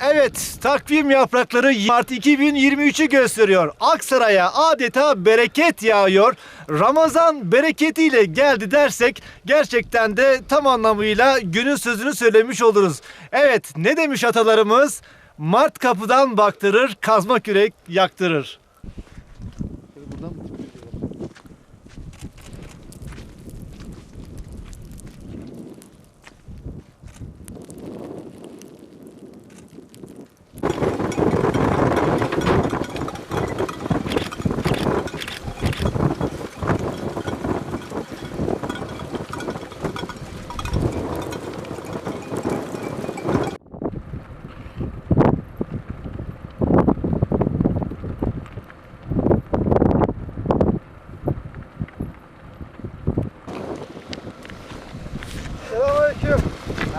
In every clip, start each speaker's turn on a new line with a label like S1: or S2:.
S1: Evet, takvim yaprakları Mart 2023'ü gösteriyor. Aksaray'a adeta bereket yağıyor. Ramazan bereketiyle geldi dersek gerçekten de tam anlamıyla günün sözünü söylemiş oluruz. Evet, ne demiş atalarımız? Mart kapıdan baktırır, kazma kürek yaktırır.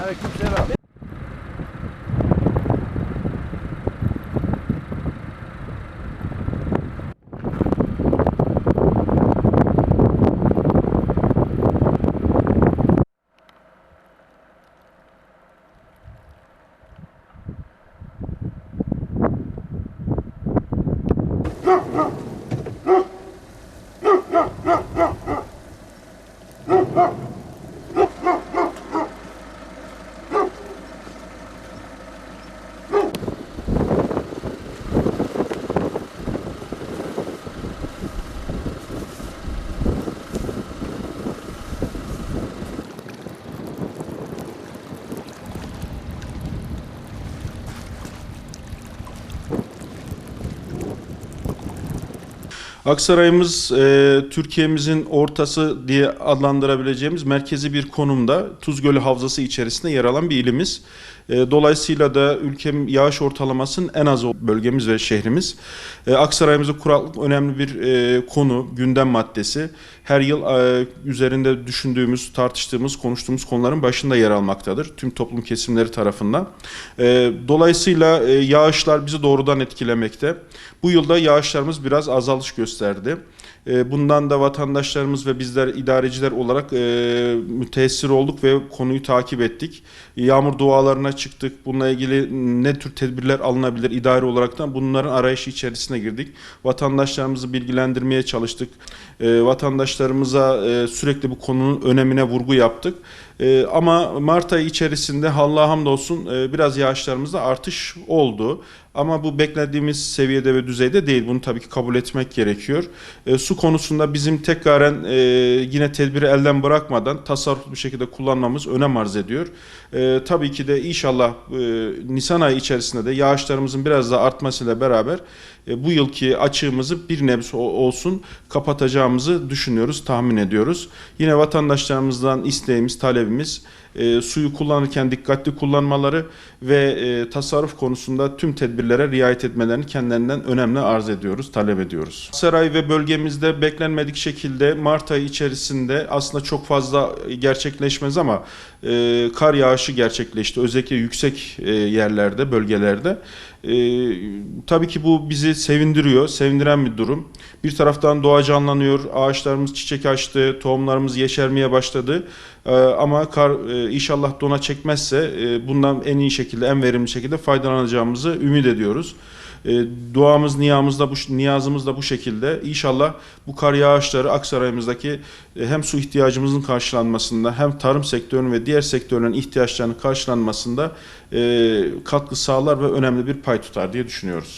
S1: Aleykümselam.
S2: Aksaray'ımız e, Türkiye'mizin ortası diye adlandırabileceğimiz merkezi bir konumda Tuz Gölü Havzası içerisinde yer alan bir ilimiz. E, dolayısıyla da ülkem yağış ortalamasının en az bölgemiz ve şehrimiz. E, Aksaray'ımızda kuraklık önemli bir e, konu, gündem maddesi. Her yıl üzerinde düşündüğümüz, tartıştığımız, konuştuğumuz konuların başında yer almaktadır. Tüm toplum kesimleri tarafından. Dolayısıyla yağışlar bizi doğrudan etkilemekte. Bu yılda yağışlarımız biraz azalış gösterdi. Bundan da vatandaşlarımız ve bizler idareciler olarak müteessir olduk ve konuyu takip ettik. Yağmur dualarına çıktık. Bununla ilgili ne tür tedbirler alınabilir idari olaraktan bunların arayışı içerisine girdik. Vatandaşlarımızı bilgilendirmeye çalıştık. E, Vatandaşlarımıza e, sürekli bu konunun önemine vurgu yaptık. E, Ama Mart ayı içerisinde Allah'a hamdolsun e, biraz yağışlarımızda artış oldu. Ama bu beklediğimiz seviyede ve düzeyde değil. Bunu tabii ki kabul etmek gerekiyor. E, su konusunda bizim tekraren e, yine tedbiri elden bırakmadan tasarruflu bir şekilde kullanmamız önem arz ediyor. E, tabii ki de inşallah e, Nisan ayı içerisinde de yağışlarımızın biraz daha artmasıyla beraber e, bu yılki açığımızı bir nebze olsun kapatacağımızı düşünüyoruz, tahmin ediyoruz. Yine vatandaşlarımızdan isteğimiz, talebimiz e, suyu kullanırken dikkatli kullanmaları ve e, tasarruf konusunda tüm tedbirlere riayet etmelerini kendilerinden önemli arz ediyoruz, talep ediyoruz. Saray ve bölgemizde beklenmedik şekilde Mart ayı içerisinde aslında çok fazla gerçekleşmez ama e, kar yağışı gerçekleşti. Özellikle yüksek e, yerlerde, bölgelerde. E, tabii ki bu bizi sevindiriyor, sevindiren bir durum. Bir taraftan doğa canlanıyor, ağaçlarımız çiçek açtı, tohumlarımız yeşermeye başladı. E, ama kar e, inşallah dona çekmezse e, bundan en iyi şekilde, en verimli şekilde faydalanacağımızı ümit ediyoruz. E, duamız, niyamız da bu niyazımız da bu şekilde. İnşallah bu kar yağışları Aksaray'ımızdaki hem su ihtiyacımızın karşılanmasında hem tarım sektörünün ve diğer sektörlerin ihtiyaçlarının karşılanmasında katkı sağlar ve önemli bir pay tutar diye düşünüyoruz.